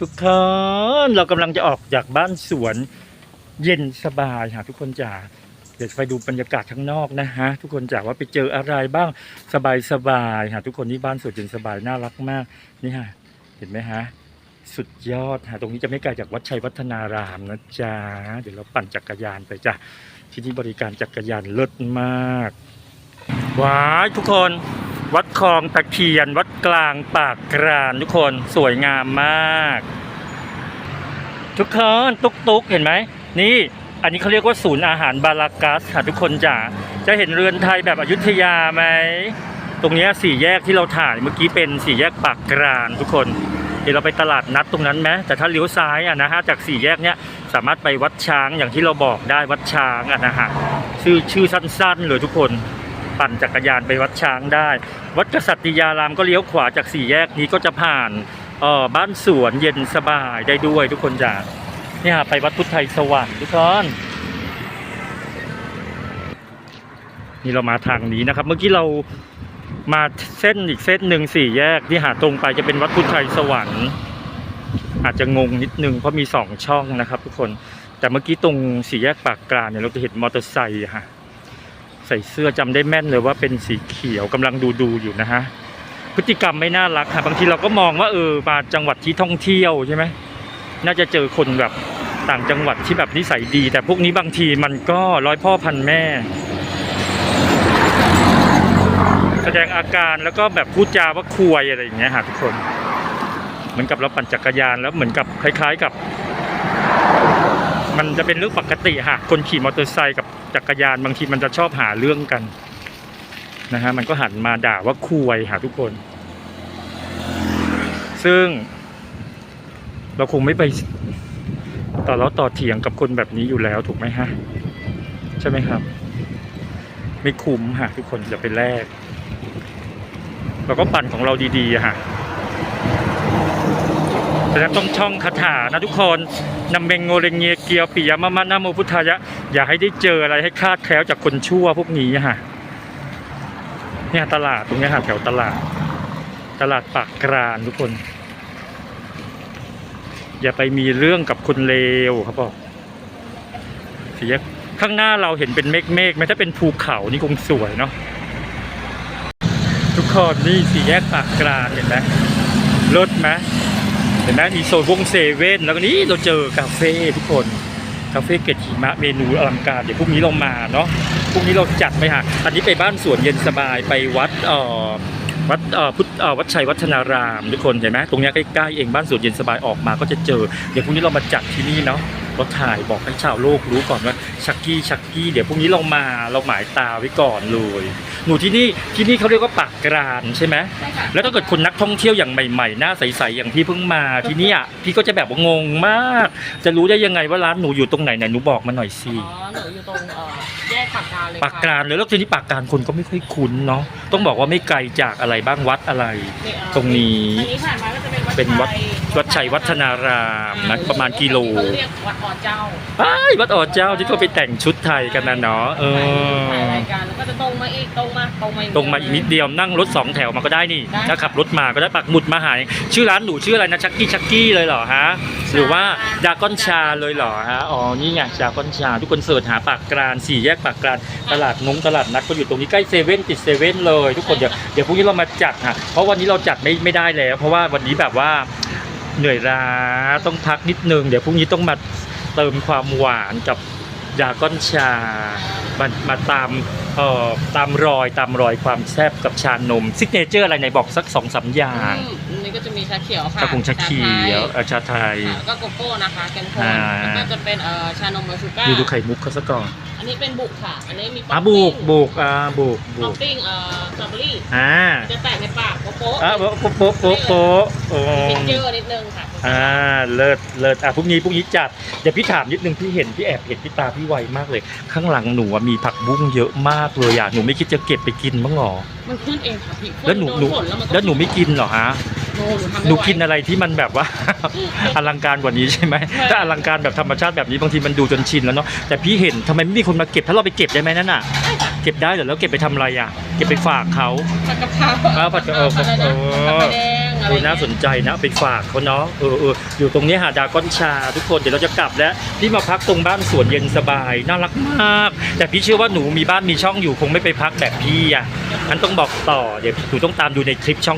ทุกคนเรากำลังจะออกจากบ้านสวนเย็นสบายค่ะทุกคนจ๋าเดี๋ยวไปดูบรรยากาศข้างนอกนะฮะทุกคนจ๋าว่าไปเจออะไรบ้างสบายสบายค่ะทุกคนที่บ้านสวนเย็นสบายน่ารักมากนี่ฮะเห็นไหมฮะสุดยอดฮะตรงนี้จะไม่ไกลจากวัดชัยวัฒนารามนะจ๊ะเดี๋ยวเราปั่นจักรยานไปจ้ะที่นี่บริการจักรยานเลิศมากว้ายทุกคน วัดคลองตะเคียน วัดกลางปากกรานทุกคนสวยงามมาก ทุกคนตุกตุกเห็นไหมนี่ อันนี้เขาเรียกว่าศูนย์อาหารบาลากัสค่ะทุกคนจ๋าจะเห็นเรือนไทยแบบอยุธยาไหมตรงนี้สี่แยกที่เราถ่ายเมื่อกี้เป็นสี่แยกปากกรานทุกคนเดี๋ยวเราไปตลาดนัดตรงนั้นไหมแต่ถ้าเลี้ยวซ้ายอะนะฮะจากสี่แยกเนี้ยสามารถไปวัดช้างอย่างที่เราบอกได้วัดช้างอะนะฮะชื่อชื่อสั้นๆเลยทุกคน ปั่นจักรยานไปวัดช้างได้ วัดกษัตริยารามก็เลี้ยวขวาจากสี่แยกนี้ก็จะผ่านเออบ้านสวนเย็นสบายได้ด้วยทุกคนจ้ะเนี่ยไปวัดพุทธไทยสวรรค์ทุกคนนี่เรามาทางนี้นะครับ เมื่อกี้เรามาเส้นอีกเส้นหนึ่งสี่แยกที่หาตรงไปจะเป็นวัดพุทธไทยสวรรค์ อาจจะงงนิดนึงเพราะมีสองช่องนะครับ ทุกคนแต่เมื่อกี้ตรงสี่แยกปากกลางเนี่ยเราจะเห็นมอเตอร์ไซค์ฮะ ใส่เสื้อจำได้แม่นเลยว่าเป็นสีเขียวกำลังดูดูอยู่นะฮะพฤติกรรมไม่น่ารักค่ะบางทีเราก็มองว่าเออมาจังหวัดที่ท่องเที่ยวใช่ไหมน่าจะเจอคนแบบต่างจังหวัดที่แบบนิสัยดี แต่พวกนี้บางทีมันก็ร้อยพ่อพันแม่ แสดงอาการแล้วก็แบบพูดจาว่าควยอะไรอย่างเงี้ยค่ะทุกคน เหมือนกับเราปั่นจักรยานแล้วเหมือนกับคล้าย ๆกับ มันจะเป็นเรื่องปกติค่ะคนขี่มอเตอร์ไซค์กับ จักรยานบางทีมันจะชอบหาเรื่องกันนะฮะมันก็หันมาด่าว่าคุยหาทุกคน ซึ่ง เราคงไม่ไปต่อแล้วต่อเถียงกับคนแบบนี้อยู่แล้วถูกไหมฮะ ใช่ไหมครับ ไม่คุ้มฮะทุกคนจะไปแลกเราก็ปั่นของเราดีๆฮะ แต่ต้องช่องคาถานะทุกคนนำเบงโงเรงเงียเกียวปิยมะมะนะโมพุทธายะ อย่าให้ได้เจออะไรให้คาดแคล้วจากคนชั่วพวกนี้ฮะเนี่ยตลาดตรงนี้ยค่ะแถวตลาด ตลาดปากกรานทุกคน อย่าไปมีเรื่องกับคนเลวเขาบอกสีแยกข้างหน้าเราเห็นเป็นเมฆเมฆไหมถ้าเป็นภูเขานี่คงสวยเนาะทุกคนนี่สี่แยกปากกรานเห็นไหมรถไหม เห็นไหมมีโซนวงเซเว่นแล้วก็นี่เราเจอคาเฟ่ทุกคนคาเฟ่เกตหิมะเมนูอลังการเดี๋ยวพรุ่งนี้เรามาเนาะพรุ่งนี้เราจัดไปหาอันนี้ไปบ้านสวนเย็นสบายไปวัดเอ่อวัดเอ่อพุทธเอ่อวัดชัยวัฒนารามทุกคนเห็นไหมตรงเนี้ยใกล้ๆเองบ้านสวนเย็นสบายออกมาก็จะเจอเดี๋ยวพรุ่งนี้เรามาจัดที่นี่เนาะ เราถ่ายบอกให้ชาวโลกรู้ก่อนว่าชักกี้ชักกี้เดี๋ยวพรุ่งนี้เรามาเราหมายตาไว้ก่อนเลยหนูที่นี่ที่นี่เขาเรียกว่าปากกรานใช่ไหมใช่ค่ะแล้วถ้าเกิดคนนักท่องเที่ยวอย่างใหม่ๆ หน้าใสๆอย่างพี่เพิ่งมาที่เนี่ยพี่ก็จะแบบว่างงมาก จะรู้ได้ยังไงว่าร้านหนูอยู่ตรงไหนไหนหนูบอกมาหน่อยสิอ๋อหนูอยู่ตรงเอ่อแยกปากกลางเลยปากกลางเลยแล้วทีนี้ปากกลางคนก็ไม่ค่อยคุ้นเนาะต้องบอกว่าไม่ไกลจากอะไรบ้างวัดอะไรนี่เอ่อตรงนี้อันนี้ผ่านมาก็จะเป็นวัดเป็นวัดชัย วัดชัยวัฒนารามนะประมาณกิโลเขาเรียกวัดอ่อนเจ้าอ้ายวัดอ๋อเจ้าที่เขาไปแต่งชุดไทยกันนะเนาะเออถ่ายรายการแล้วก็จะตรงมาอีกตรงมาตรงมาตรงมาอีกนิดเดียวนั่งรถสองแถวมาก็ได้นี่ได้ถ้าขับรถมาก็ได้ปักหมุดมาหาชื่อร้านหนูชื่ออะไรนะชักกี้ชักกี้เลยเหรอฮะหรือว่าดากอนชาเลยเหรอฮะอ๋อนี่ไงดากอนชา ทุกคนเสิร์ชหาปากกลางสี่แยกปากกลางตลาดนงตลาดนัดก็อยู่ตรงนี้ใกล้เซเว่นติดเซเว่นเลย ทุกคนเดี๋ยวเดี๋ยวพรุ่งนี้เรามาจัดฮะเพราะวันนี้เราจัดไม่ไม่ได้แล้ว เพราะว่าวันนี้แบบว่า เหนื่อยล้าต้องพักนิดนึง เดี๋ยวพรุ่งนี้ต้องมาเติมความหวานกับดากอนชามามาตามเอ่อตามรอยตามรอยความแซ่บกับชานมซิกเนเจอร์อะไรไหนบอกสักสองสามอย่างอืมอันนี้ก็จะมีชาเขียวค่ะกระพงชาเขียวเอ่อชาไทย ค่ะแล้วก็โกโก้นะคะแกนโทนอ่า แล้วก็จะเป็นเอ่อชานมมาชูก้าดูดูไข่มุกเขาซะก่อนอันนี้เป็นบุกค่ะ อันนี้มีอะบุกบุกอ่าบุกท็บุอปกปิ้งเอ่อ สตรอเบอรี่อ่าจะแตกในปากโป๊ะๆอะโป๊ะโป๊ะโป๊ะโป๊ะโอ้มิกเจอร์นิดนึงค่ะอ่าเลิศเลิศอะพรุ่งนี้พรุ่งนี้จัดเดี๋ยวพี่ถามนิดนึงพี่เห็นพี่แอบเห็นพี่ตาพี่ไวมากเลย ข้างหลังหนูอะมีผักบุ้งเยอะมากเลยอะหนูไม่คิดจะเก็บไปกินบ้างหรอมันขึ้นเองค่ะพี่แล้วหนูหนูโดฝแล้วมันก็แล้วหนูไม่กินเหรอฮะหนูหนูทำไม่หนูไหวกินอะไรที่มันแบบว่า อลังการกว่านี้ใช่ไหมใช่ถ้าอลังการแบบธรรมชาติแบบนี้บางทีมันดูจนชินแล้วเนาะแต่พี่เห็นทำไมไม่มีคนมาเก็บถ้าเราไปเก็บได้ไหมนั่นน่ะ เก็บได้เหรอแล้วเก็บไปทำอะไรอะ เก็บไปฝากเขาผัดกะเพราอ้าวผัดกะเออผัดอะไรนะเออผัดไฟแดงอะไรดูเงี้ยน่าสนใจนะเอาไปฝากเขาเนาะเออเอออยู่ตรงนี้หาดาก้อนชา ทุกคนเดี๋ยวเราจะกลับแล้วพี่มาพักตรงบ้านสวนเย็นสบายน่ารักมาก แต่พี่เชื่อว่าหนูมีบ้านมีช่องอยู่คงไม่ไปพักแบบพี่อะงั้นต้องบอกต่อเดี๋ยวหนูต้องตามดูในคลิปช่อง